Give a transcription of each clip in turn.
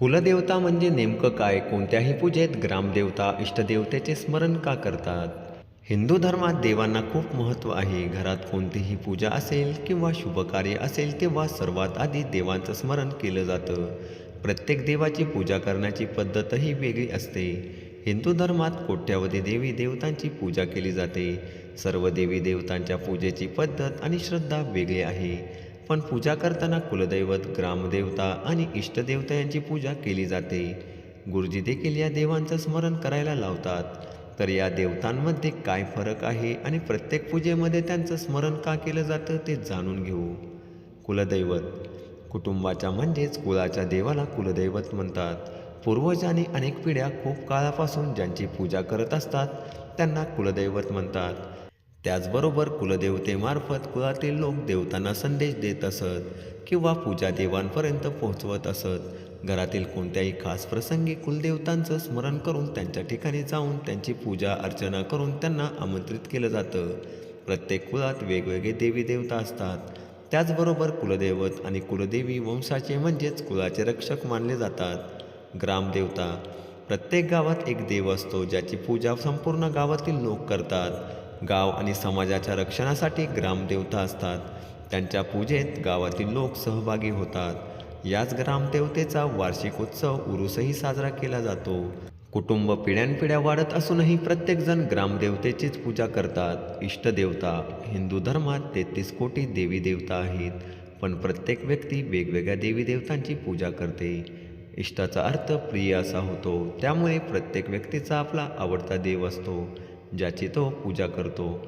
कुलदेवता म्हणजे नेमकं काय? कोणत्याही पूजेत ग्रामदेवता इष्टदेवतेचे स्मरण का करतात? हिंदू धर्मात देवांना खूप महत्त्व आहे. घरात कोणतीही पूजा असेल किंवा शुभकार्य असेल तेव्हा सर्वात आधी देवांचं स्मरण केलं जातं. प्रत्येक देवाची पूजा करण्याची पद्धतही वेगळी असते. हिंदू धर्मात कोट्यावधी देवी देवतांची पूजा केली जाते. सर्व देवी देवतांच्या पूजेची पद्धत आणि श्रद्धा वेगळी आहे. पण पूजा करताना कुलदैवत ग्रामदेवता आणि इष्टदेवता यांची पूजा केली जाते. गुरुजी देखील या देवांचं स्मरण करायला लावतात. तर या देवतांमध्ये काय फरक आहे आणि प्रत्येक पूजेमध्ये त्यांचं स्मरण का केलं जातं ते जाणून घेऊ. कुलदैवत. कुटुंबाच्या म्हणजेच कुळाच्या देवाला कुलदैवत म्हणतात. पूर्वजांनी अनेक पिढ्या खूप काळापासून ज्यांची पूजा करत असतात त्यांना कुलदैवत म्हणतात. त्याचबरोबर कुलदेवतेमार्फत कुळातील लोक देवतांना संदेश देत असत किंवा पूजा देवांपर्यंत पोहोचवत असत. घरातील कोणत्याही खास प्रसंगी कुलदेवतांचं स्मरण करून त्यांच्या ठिकाणी जाऊन त्यांची पूजा अर्चना करून त्यांना आमंत्रित केलं जातं. प्रत्येक कुळात वेगवेगळे देवी देवता असतात. त्याचबरोबर कुलदैवत आणि कुलदेवी वंशाचे म्हणजेच कुळाचे रक्षक मानले जातात. ग्रामदेवता प्रत्येक गावात एक देव असतो ज्याची पूजा संपूर्ण गावातील लोक करतात. गाव आणि समाजाच्या रक्षणासाठी ग्रामदेवता असतात. त्यांच्या पूजेत गावातील लोक सहभागी होतात. याच ग्रामदेवतेचा वार्षिक उत्सव उरुसही साजरा केला जातो. कुटुंब पिढ्यानपिढ्या वाढत असूनही प्रत्येकजण ग्रामदेवतेचीच पूजा करतात. इष्टदेवता हिंदू धर्मात तेहतीस कोटी देवी देवता आहेत. पण प्रत्येक व्यक्ती वेगवेगळ्या देवी देवतांची पूजा करते. इष्टाचा अर्थ प्रिय असा होतो. त्यामुळे प्रत्येक व्यक्तीचा आपला आवडता देव असतो. ज्याची तो पूजा करतो.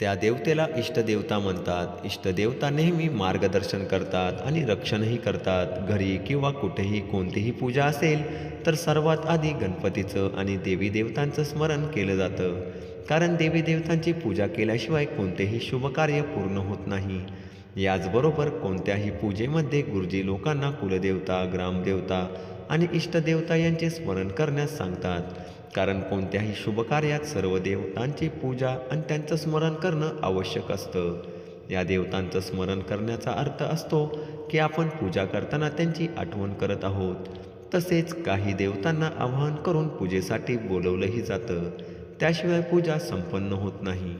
त्या देवतेला इष्टदेवता म्हणतात. इष्टदेवता नेहमी मार्गदर्शन करतात आणि रक्षणही करतात. घरी किंवा कुठेही कोणतीही पूजा असेल तर सर्वात आधी गणपतीचं आणि देवी देवतांचं स्मरण केलं जातं. कारण देवी देवतांची पूजा केल्याशिवाय कोणतेही शुभकार्य पूर्ण होत नाही. याचबरोबर कोणत्याही पूजेमध्ये गुरुजी लोकांना कुलदेवता ग्रामदेवता आणि इष्टदेवता यांचे स्मरण करण्यास सांगतात. कारण कोणत्याही शुभकार्यात सर्व देवतांची पूजा आणि त्यांचं स्मरण करणं आवश्यक असतं. या देवतांचं स्मरण करण्याचा अर्थ असतो की आपण पूजा करताना त्यांची आठवण करत आहोत. तसेच काही देवतांना आवाहन करून पूजेसाठी बोलवलंही जातं. त्याशिवाय पूजा संपन्न होत नाही.